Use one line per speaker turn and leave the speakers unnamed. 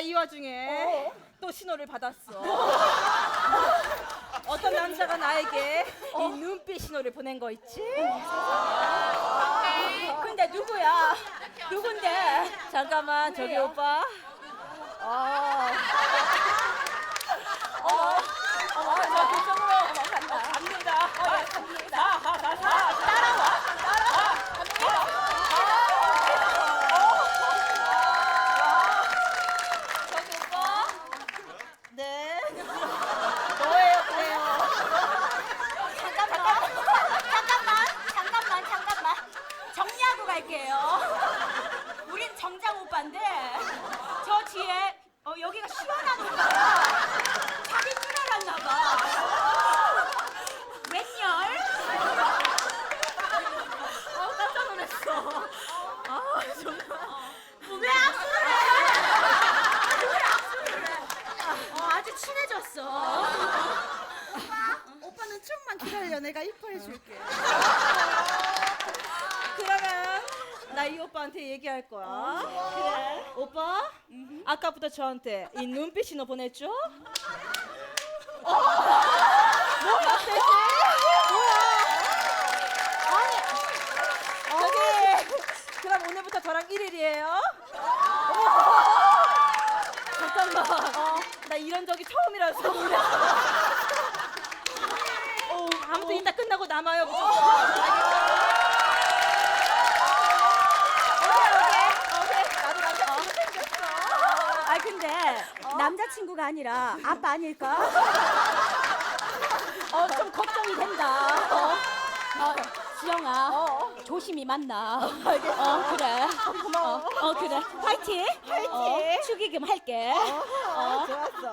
이 와중에 또 신호를 받았어. 어떤 남자가 나에게 이 눈빛 신호를 보낸 거 있지?
근데 누구야? 누군데?
잠깐만 저기 오빠. 어. 어. 어, 저 그쪽으로 갑니다. 어, 예, 갑니다. 가, 가, 가. 따라와. 저기 오빠. 네. 뭐예요, 그래요?
잠깐만. 잠깐만. 잠깐만. 잠깐만. 정리하고 갈게요. 우린 정장 오빠인데 저 뒤에 어, 여기가 시원한 오빠가 자기 줄 알았나 봐. 웬열?
아, 깜짝 놀랐어. 아, 정말.
왜 악수를 해? 왜 악수를 해? 어, 아주 친해졌어.
오빠는 좀만 기다려. 내가 이뻐해 줄게.
그러면 나 이 오빠한테 얘기할 거야. 그래. 오빠, 아까부터 저한테 이 눈빛 신호 보냈죠? 어? 뭐야, 대체? 뭐야? 아니, 저기, 그럼 오늘부터 저랑 1일이에요? 잠깐만. 어, 나 이런 적이 처음이라서. 어, 아무튼 이따 끝나고 남아요. 무조건. 나도 남자친구 생겼어.
아 근데 남자친구가 아니라 아빠 아닐까? 어 좀 걱정이 된다. 어, 어 지영아 조심히 만나. 어 그래.
고마워.
어, 어 그래. 화이팅.
화이팅.
어, 축의금 할게. 어.
좋았어.